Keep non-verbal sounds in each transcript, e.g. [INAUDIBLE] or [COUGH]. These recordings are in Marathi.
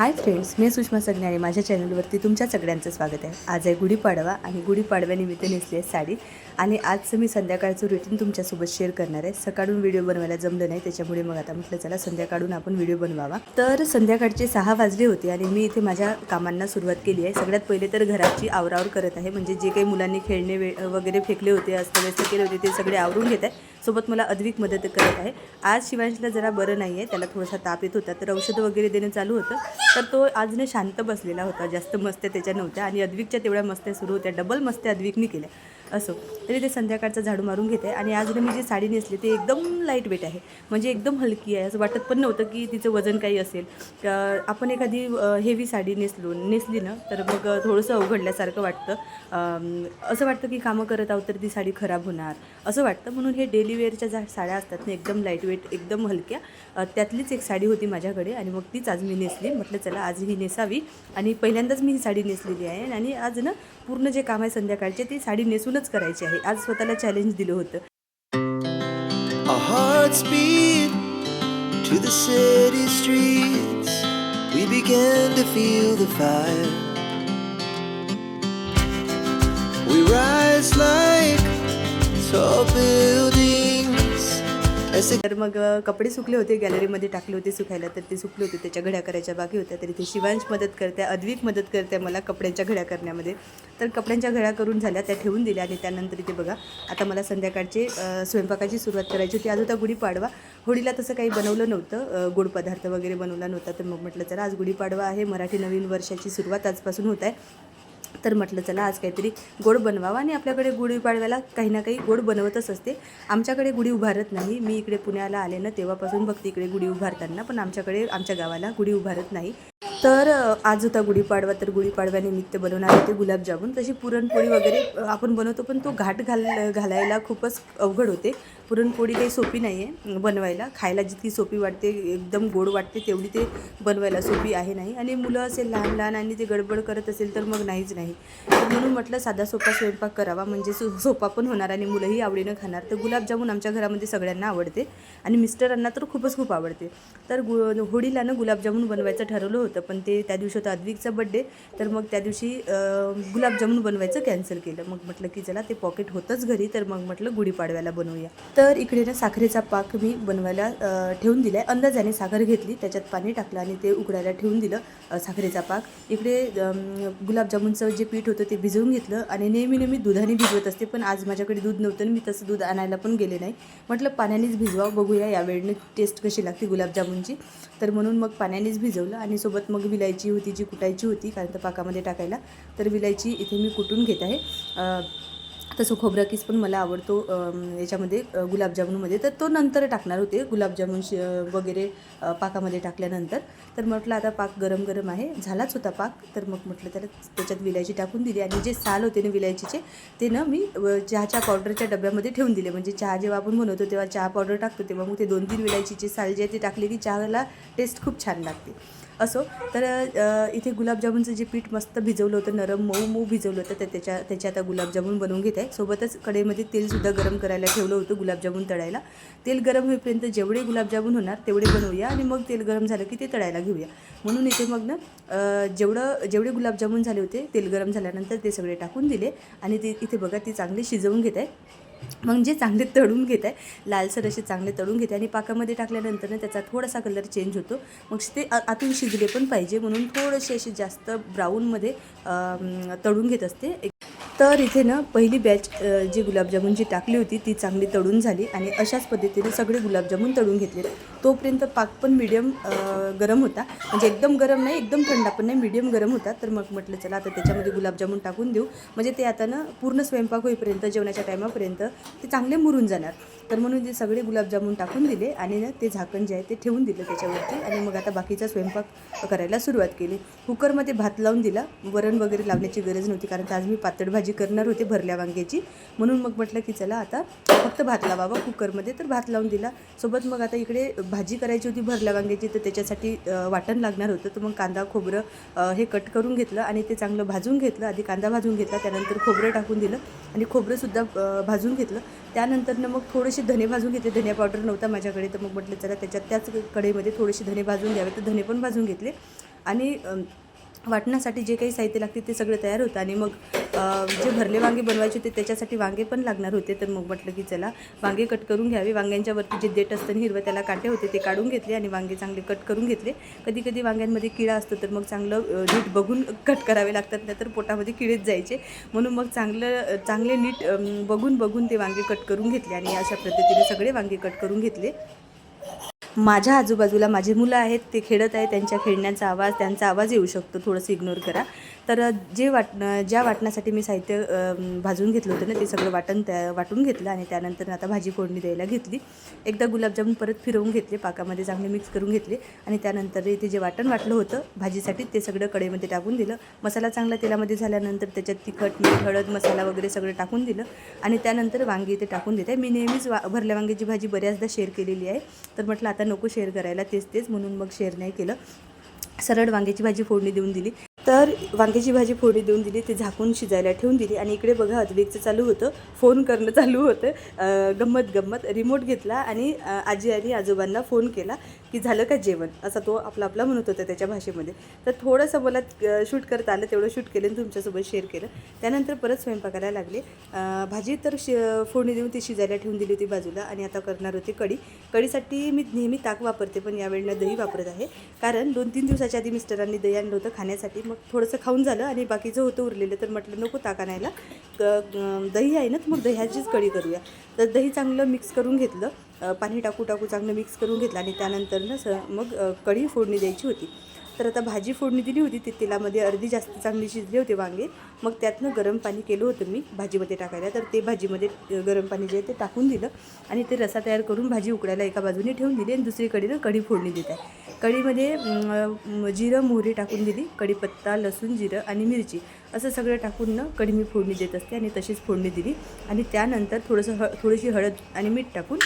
Hi friends मी सुषमा सगणे आणि माझ्या चॅनलवरती तुमच्या सगळ्यांचं स्वागत आहे. आज आहे गुढीपाडवा आणि गुढीपाडव्यानिमित्त नेसली आहे साडी. आणि आजचं मी संध्याकाळचं रुटीन तुमच्यासोबत शेअर करणार आहे. सकाळून व्हिडिओ बनवायला जमलं नाही त्याच्यामुळे मग आता म्हटलं चला संध्याकाळून आपण व्हिडिओ बनवावा. तर संध्याकाळचे सहा वाजले होते आणि मी इथे माझ्या कामांना सुरुवात केली आहे. सगळ्यात पहिले तर घराची आवरावर करत आहे. म्हणजे जे काही मुलांनी खेळणे वे वगैरे फेकले होते अस्तव्यस्त केले होते ते सगळे आवरून घेत आहे. सोबत मला अद्विक मदत करत आहे. आज शिवांशला जरा बरं नाही आहे त्याला थोडासा ताप येत होता तर औषधं वगैरे देणं चालू होतं. तर तो आजने शांत बसलेला होता जास्त मस्त्या त्याच्या नव्हत्या आणि अद्विकच्या तेवढ्या मस्त्या सुरू होत्या. डबल मस्त्या अद्विकनी केल्या. असो. तरी ते संध्याकाळचा झाडू मारून घेते आणि आज मी जी साडी नेसली ती एकदम लाइट वेट आहे. म्हणजे एकदम हलकी आहे. असं वाटत पण नव्हतं की तिचं वजन काही असेल. तर आपण एखादी हेवी साडी नेसलो नेसली ना तर मग थोडंसं अवघडल्यासारखं वाटतं. असं वाटतं की कामं करत आहोत तर ती साडी खराब होणार. असं वाटतं. म्हणून हे डेली वेअरच्या ज्या साड्या असतात ना एकदम लाइट वेट एकदम हलक्या त्यातलीच एक साडी होती माझ्याकडे आणि मग तीच आज मी नेसली. म्हटलं चला आज ही नेसावी. आणि पहिल्यांदाच मी ही साडी नेसलेली आहे. आणि आज ना पूर्ण जे काम आहे संध्याकाळचे ती साडी नेसूनच करायची आहे आज स्वतःला चॅलेंज दिलं होतं Our hearts beat to the city streets. We began to feel the fire. We rise like tall buildings as तर मग कपडे सुकले होते गॅलरीमध्ये टाकले होते सुकायला तर ते सुकले होते त्याच्या घड्या करायच्या बाकी होत्या. तर इथे शिवांश मदत करते अद्विक मदत करते मला कपड्यांच्या घड्या करण्यामध्ये. तर कपड्यांच्या घड्या करून झाल्या त्या ठेवून दिल्या आणि त्यानंतर इथे बघा आता मला संध्याकाळचे स्वयंपाकाची सुरुवात करायची होती. आज होता गुढीपाडवा. होळीला तसं काही बनवलं नव्हतं गोड पदार्थ वगैरे बनवला नव्हता. तर मग म्हटलं चला आज गुढीपाडवा आहे. मराठी नवीन वर्षाची सुरुवात आजपासून होत आहे. तर म्हटलं चला आज काहीतरी गोड बनवावा आणि आपल्याकडे गुढीपाडव्याला काही ना काही गोड बनवतच असते. आमच्याकडे गुढी उभारत नाही. मी इकडे पुण्याला आले ना तेव्हापासून बघते इकडे गुढी उभारताना पण आमच्याकडे आमच्या गावाला गुढी उभारत नाही. तर आज होता गुढीपाडवा तर गुढीपाडव्यानिमित्त बनवणार होते गुलाबजामुन. तशी पुरणपोळी वगैरे आपण बनवतो पण तो घाट घाल घालायला खूपच अवघड होते. पुरणपोळी काही सोपी नाही आहे बनवायला. खायला जितकी सोपी वाटते एकदम गोड वाटते तेवढी ते बनवायला सोपी आहे नाही. आणि मुलं असेल लहान लहान आणि ते गडबड करत असेल तर मग नाहीच नाही. तर म्हणून म्हटलं साधा सोपा स्वयंपाक करावा. म्हणजे सो सोपा पण होणार आणि मुलंही आवडीनं खाणार. तर गुलाबजामुन आमच्या घरामध्ये सगळ्यांना आवडते. आणि मिस्टरांना तर खूपच खूप आवडते. तर गु होळीला ना गुलाबजामुन बनवायचं ठरवलं होतं. पण ते त्या दिवशी होता अद्विकचा बड्डे तर मग त्या दिवशी गुलाबजामुन बनवायचं कॅन्सल केलं. मग म्हटलं की चला ते पॉकेट होतंच घरी. तर मग म्हटलं गुढीपाडव्याला बनवूया. तर तर इकडे ना साखरेचा पाक मी बनवायला ठेवून दिला आहे अंदाजाने साखर घेतली त्याच्यात पाणी टाकलं आणि ते उकडायला ठेवून दिलं साखरेचा पाक. इकडे गुलाबजामुनचं जे पीठ होतं ते भिजवून घेतलं आणि नेहमी नेहमी दुधाने भिजवत असते पण आज माझ्याकडे दूध नव्हतं आणि मी तसं दूध आणायला पण गेले नाही. म्हटलं पाण्यानेच भिजवावं बघूया यावेळेने टेस्ट कशी लागते गुलाबजामुनची. तर म्हणून मग पाण्यानेच भिजवलं आणि सोबत मग विलायची होती जी कुटायची होती कारण तर पाकामध्ये टाकायला तर विलायची इथे मी कुटून घेत आहे. तसं खोबरा किस पण मला आवडतो याच्यामध्ये अ, गुलाबजामुनमध्ये. तर तो नंतर टाकणार होते गुलाबजामुन श वगैरे पाकामध्ये टाकल्यानंतर. तर म्हटलं आता पाक गरम गरम आहे झालाच होता पाक. तर मग म्हटलं त्याला त्याच्यात विलायची टाकून दिली. आणि जे साल होते ना विलायचीचे ते ना मी चहाच्या पावडरच्या डब्यामध्ये ठेवून दिले. म्हणजे चहा जेव्हा आपण बनवतो तेव्हा चहा पावडर टाकतो तेव्हा मग ते दोन तीन विलायचीचे साल जे आहे ते टाकले की चहाला टेस्ट खूप छान लागते. असो तर इथे गुलाबजामुनचं जे पीठ मस्त भिजवलं होतं नरम मऊ मऊ भिजवलं होतं तर त्याच्या त्याचे आता गुलाबजामुन बनवून घेत. आहे सोबतच कढईमध्ये तेलसुद्धा गरम करायला ठेवलं होतं गुलाबजामुन तळायला. तेल गरम होईपर्यंत जेवढे गुलाबजामुन होणार तेवढे बनवूया आणि मग तेल गरम झालं की ते तळायला घेऊया. म्हणून इथे मग ना जेवढं जेवढे गुलाबजामुन झाले होते तेल गरम झाल्यानंतर ते सगळे टाकून दिले. आणि ते इथे बघा ते चांगले शिजवून घेत. आहे मग जे चांगले तळून घेत आहे लालसर असे चांगले तळून घेते आणि पाकामध्ये टाकल्यानंतर ना त्याचा थोडासा कलर चेंज होतो. मग ते आतून शिजले पण पाहिजे म्हणून थोडेसे असे जास्त ब्राऊनमध्ये तळून घेत असते. एक- तर इथे ना पहिली बॅच जी गुलाबजामुन जी टाकली होती ती चांगली तळून झाली आणि अशाच पद्धतीने सगळे गुलाबजामुन तळून घेतले तोपर्यंत पाक पण मिडियम गरम होता. म्हणजे एकदम गरम नाही एकदम थंडा पण नाही मिडियम गरम होता. तर मग म्हटलं चला आता त्याच्यामध्ये गुलाबजामुन टाकून देऊ. म्हणजे ते आता ना पूर्ण स्वयंपाक होईपर्यंत जेवणाच्या टायमापर्यंत ते चांगले मुरून जाणार. तर म्हणून ते सगळे गुलाबजामुन टाकून दिले आणि ते झाकण जे आहे ते ठेवून दिलं त्याच्यावरती. आणि मग आता बाकीचा स्वयंपाक करायला सुरुवात केली. कुकरमध्ये भात लावून दिला. वरण वगैरे लावण्याची गरज नव्हती कारण तर आज मी पातळ भाजी करणार होते भरल्या वांग्याची. म्हणून मग म्हटलं की चला आता फक्त भात लावावा कुकरमध्ये तर भात लावून दिला. सोबत मग आता इकडे भाजी करायची होती भरल्या वांग्याची तर त्याच्यासाठी वाटण लागणार होतं. तर मग कांदा खोबरं हे कट करून घेतलं आणि ते चांगलं भाजून घेतलं. आधी कांदा भाजून घेतला त्यानंतर खोबरं टाकून दिलं आणि खोबरंसुद्धा भाजून घेतलं. त्यानंतरनं मग थोडेसे धने भाजून घेतले. धने पावडर नव्हता माझ्याकडे तर मग म्हटलं चला त्याच्यात त्याच कढईमध्ये थोडेसे धने भाजून घ्यावे. तर धने पण भाजून घेतले. आणि वाटण्यासाठी जे काही साहित्य लागते ते सगळं तयार होतं. आणि मग जे भरले वांगे बनवायचे होते त्याच्यासाठी वांगे पण लागणार होते. तर मग म्हटलं की चला वांगे कट करून घ्यावे. वांग्यांच्यावरती जे देठ असतं हिरवं त्याला काटे होते ते काढून घेतले आणि वांगे चांगले कट करून घेतले. कधी कधी वांग्यांमध्ये किडा असतो तर मग चांगलं नीट बघून कट करावे लागतात. नाहीतर पोटामध्ये किडेच जायचे. म्हणून मग चांगलं चांगले नीट बघून बघून ते वांगे कट करून घेतले. आणि अशा पद्धतीने सगळे वांगे कट करून घेतले. माझ्या आजूबाजूला माझी मुलं आहेत ते खेळत आहेत त्यांच्या खेळण्याचा आवाज त्यांचा आवाज येऊ शकतो थोडंसं इग्नोर करा. तर जे वाट ज्या वाटण्यासाठी मी साहित्य भाजून घेतलं होतं ना ते सगळं वाटण त्या वाटून घेतलं आणि त्यानंतर आता भाजी फोडणी द्यायला घेतली. एकदा गुलाबजामून परत फिरवून घेतले पाकामध्ये चांगले मिक्स करून घेतले आणि त्यानंतर इथे जे वाटण वाटलं होतं भाजीसाठी ते सगळं कढईमध्ये टाकून दिलं. मसाला चांगला तेलामध्ये झाल्यानंतर त्याच्यात तिखट मीठ हळद मसाला वगैरे सगळं टाकून दिलं आणि त्यानंतर वांगी इथे टाकून देते. मी नेहमीच वा भरल्या वांग्याची भाजी बऱ्याचदा शेअर केलेली आहे. तर म्हटलं आता नको शेअर करायला तेच तेच म्हणून मग शेअर नाही केलं. सरळ वांग्याची भाजी फोडणी देऊन दिली. तर वांग्याची भाजी फोडणी देऊन दिली ती झाकून शिजायला ठेवून दिली आणि इकडे बघा अद्विकचं चालू होतं फोन करणं चालू होतं. गंमत गंमत रिमोट घेतला आणि आजी आणि आजोबांना फोन केला. की झालं का जेवण? असा तो आपला आपला म्हणत होता त्याच्या भाषेमध्ये. तर थोडंसं मला शूट करता आलं तेवढं शूट केलं आणि तुमच्यासोबत शेअर केलं. त्यानंतर परत स्वयंपाकाला लागले. भाजी तर शि फोडणी देऊन ती शिजायला ठेवून दिली होती बाजूला आणि आता करणार होती कढी. कढीसाठी मी नेहमी ताक वापरते पण यावेळेला दही वापरत आहे. कारण दोन तीन दिवसाच्या आधी मिस्टरांनी दही आणलं होतं खाण्यासाठी. मग थोडंसं खाऊन झालं आणि बाकीचं होतं उरलेलं तर म्हटलं नको ताक आणायला. क- दही आहे ना तर मग दह्याचीच कढी करूया. तर दही चांगलं मिक्स करून घेतलं. पाणी टाकू टाकू चांगलं मिक्स करून घेतलं आणि त्यानंतर ना स मग कढी फोडणी द्यायची होती. तर आता भाजी फोडणी दिली होती ते तेलामध्ये अर्धी जास्त चांगली शिजले होते वांगे मग त्यातनं गरम पाणी केलं होतं मी भाजीमध्ये टाकायला. तर ते भाजीमध्ये गरम पाणी जे आहे ते टाकून दिलं आणि ते रसा तयार करून भाजी उकडायला एका बाजूने ठेवून दिली आणि दुसरीकडे कढी फोडणी देत आहे. कढीमध्ये जिरं मोहरी टाकून दिली कढीपत्ता लसूण जिरं आणि मिरची असं सगळं टाकून ना कढी मी फोडणी देत असते आणि तशीच फोडणी दिली. आणि त्यानंतर थोडंसं ह थोडीशी हळद आणि मीठ टाकून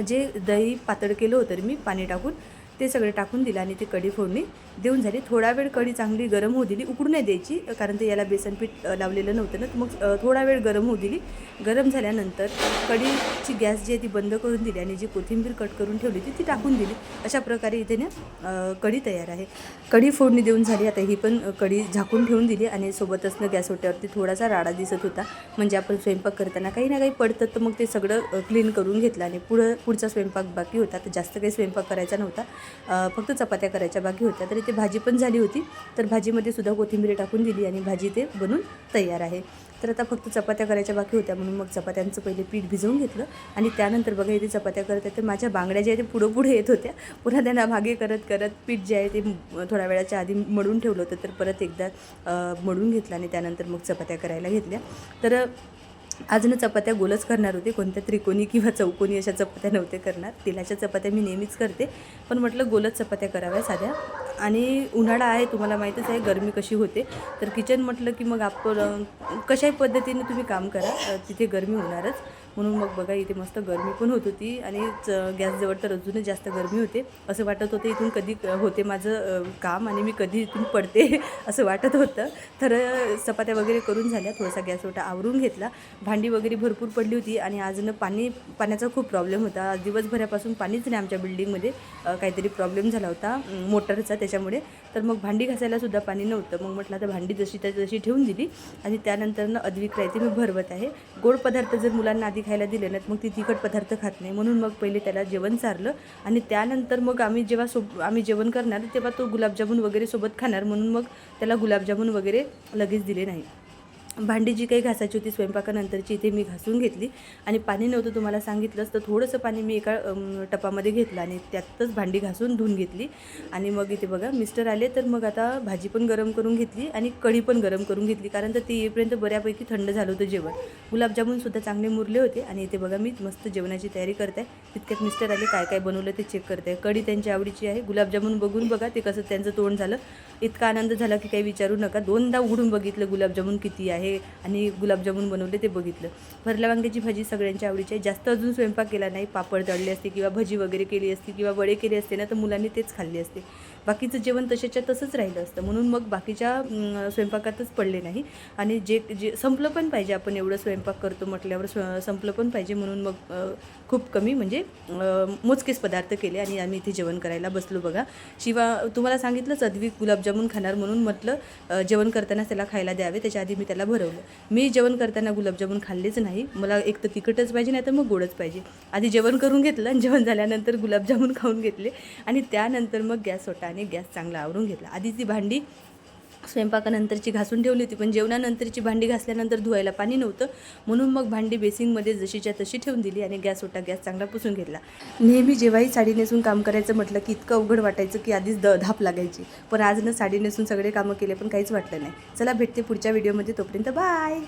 जे दही पातळ केलं होतं मी पाणी टाकून ते सगळं टाकून दिलं आणि ती कढी फोडणी देऊन झाली. थोडा वेळ कढी चांगली गरम होऊ दिली उकडू नाही द्यायची कारण ते याला बेसन पीठ लावलेलं नव्हतं ना. मग थोडा वेळ गरम होऊ दिली. गरम झाल्यानंतर कढीची गॅस जी आहे ती बंद करून दिली आणि जी कोथिंबीर कट करून ठेवली होती ती टाकून दिली. अशा प्रकारे इथे ना कढी तयार आहे. कढी फोडणी देऊन झाली. आता ही पण कढी झाकून ठेवून दिली आणि सोबतच ना गॅस ओट्यावरती थोडासा राडा दिसत होता. म्हणजे आपण स्वयंपाक करताना काही ना काही पडतं तर मग ते सगळं क्लीन करून घेतलं आणि पुढं पुढचा स्वयंपाक बाकी होता. तर जास्त काही स्वयंपाक करायचा नव्हता. फक्त चपात्या करायच्या बाकी होत्या. तरी इथे भाजी पण झाली होती. तर भाजीमध्ये सुद्धा कोथिंबीर टाकून दिली आणि भाजी ते बनून तयार आहे. तर आता फक्त चपात्या करायच्या बाकी होत्या म्हणून मग चपात्यांचं पहिले पीठ भिजवून घेतलं. आणि त्यानंतर बघा इथे चपात्या करत आहेत. तर माझ्या बांगड्या ज्या आहेत ते पुढं पुढे येत होत्या. पुन्हा त्यांना मागे करत करत पीठ जे आहे ते थोड्या वेळाच्या आधी मळून ठेवलं होतं. तर परत एकदा मळून घेतलं आणि त्यानंतर मग चपात्या करायला घेतल्या. तर अजून चपात्या गोलच करणार होते. कोणत्या त्रिकोणी किंवा चौकोनी अशा चपात्या नव्हते करणार. तेलाच्या चपात्या मी नेहमीच करते. पण म्हटलं गोलच चपात्या कराव्या साध्या. आणि उन्हाळा आहे तुम्हाला माहीतच आहे गरमी कशी होते. तर किचन म्हटलं की मग आपण कशाही पद्धतीने तुम्ही काम करा. तिथे गरमी होणारच. म्हणून मग बघा इथे मस्त गरमी पण होत होती आणि गॅसजवळ तर अजूनच जास्त गरमी होते. असं वाटत होतं इथून कधी होते माझं काम आणि मी कधी इथून पडते [LAUGHS] असं वाटत होतं. तर चपात्या वगैरे करून झाल्या थोडासा गॅस ओटा आवरून घेतला. भांडी वगैरे भरपूर पडली होती आणि आज पाणी पाण्याचा खूप प्रॉब्लेम होता. आज दिवसभरापासून पाणीच नाही आमच्या बिल्डिंगमध्ये. काहीतरी प्रॉब्लेम झाला होता मोटरचा त्याच्यामुळे. तर मग भांडी घासायला सुद्धा पाणी नव्हतं. मग म्हटलं आता भांडी जशी त्या तशी ठेवून दिली आणि त्यानंतर अद्विक राहते मी भरवत आहे. गोड पदार्थ जर मुलांना आधी खायला दिले नाहीत मग ती तिखट पदार्थ खात नाही. म्हणून मग पहिले त्याला जेवण चारलं आणि त्यानंतर मग आम्ही जेव्हा सोब आम्ही जेवण करणार तेव्हा तो गुलाबजामून वगैरे सोबत खाणार. म्हणून मग त्याला गुलाबजामून वगैरे लगेच दिले नाही. भांडी जी काही घासायची होती स्वयंपाकानंतरची इथे मी घासून घेतली. आणि पाणी नव्हतं तुम्हाला सांगितलंच तर थोडंसं पाणी मी एका टपामध्ये घेतलं आणि त्यातच भांडी घासून धुवून घेतली. आणि मग इथे बघा मिस्टर आले तर मग आता भाजी पण गरम करून घेतली आणि कढी पण गरम करून घेतली. कारण तर ते येईपर्यंत बऱ्यापैकी थंड झालं होतं जेवण. गुलाबजामुनसुद्धा चांगले मुरले होते आणि इथे बघा मी मस्त जेवणाची तयारी करत आहे तितक्यात मिस्टर आले काय काय बनवलं ते चेक करत आहे कढी त्यांच्या आवडीची आहे. गुलाबजामुन बघून बघा ते कसं त्यांचं तोंड झालं. इतका आनंद झाला की काही विचारू नका. दोनदा उघडून बघितलं गुलाबजामुन किती आहे. आहे आणि गुलाबजामुन बनवले ते बघितलं. भरल्या वांग्याची भाजी सगळ्यांच्या आवडीची आहे. जास्त अजून स्वयंपाक केला नाही. पापड तळले असते किंवा भजी वगैरे केली असती किंवा वडे केले असते ना तर मुलांनी तेच खाल्ले असते. बाकीचं जेवण तशाच्या तसंच राहिलं असतं. म्हणून मग बाकीच्या स्वयंपाकातच पडले नाही. आणि जे जे संपलं पण पाहिजे आपण एवढं स्वयंपाक करतो म्हटल्यावर स्व संपलं पण पाहिजे. म्हणून मग खूप कमी म्हणजे मोजकेच पदार्थ केले आणि आम्ही इथे जेवण करायला बसलो बघा. शिवा तुम्हाला सांगितलंच अद्विक गुलाबजामुन खाणार म्हणून म्हटलं जेवण करताना त्याला खायला द्यावे. त्याच्या आधी मी त्याला भरवलं. मी जेवण करताना गुलाबजामुन खाल्लेच नाही. मला एक तर तिखटच पाहिजे नाही तर मग गोडच पाहिजे. आधी जेवण करून घेतलं आणि जेवण झाल्यानंतर गुलाबजामुन खाऊन घेतले. आणि त्यानंतर मग गॅस होता आणि गॅस चांगला आवरून घेतला. आधी ती भांडी स्वयंपाकानंतरची घासून ठेवली होती पण जेवणानंतरची भांडी घासल्यानंतर धुवायला पाणी नव्हतं. म्हणून मग भांडी बेसिंगमध्ये जशीच्या तशी ठेवून दिली आणि गॅस ओटा गॅस चांगला पुसून घेतला. नेहमी जेव्हाही साडी नेसून काम करायचं म्हटलं की इतकं अवघड वाटायचं की आधीच द धाप लागायची. पण आज न साडी नेसून सगळे कामं केले पण काहीच वाटलं नाही. चला भेटते पुढच्या व्हिडिओमध्ये. तोपर्यंत बाय!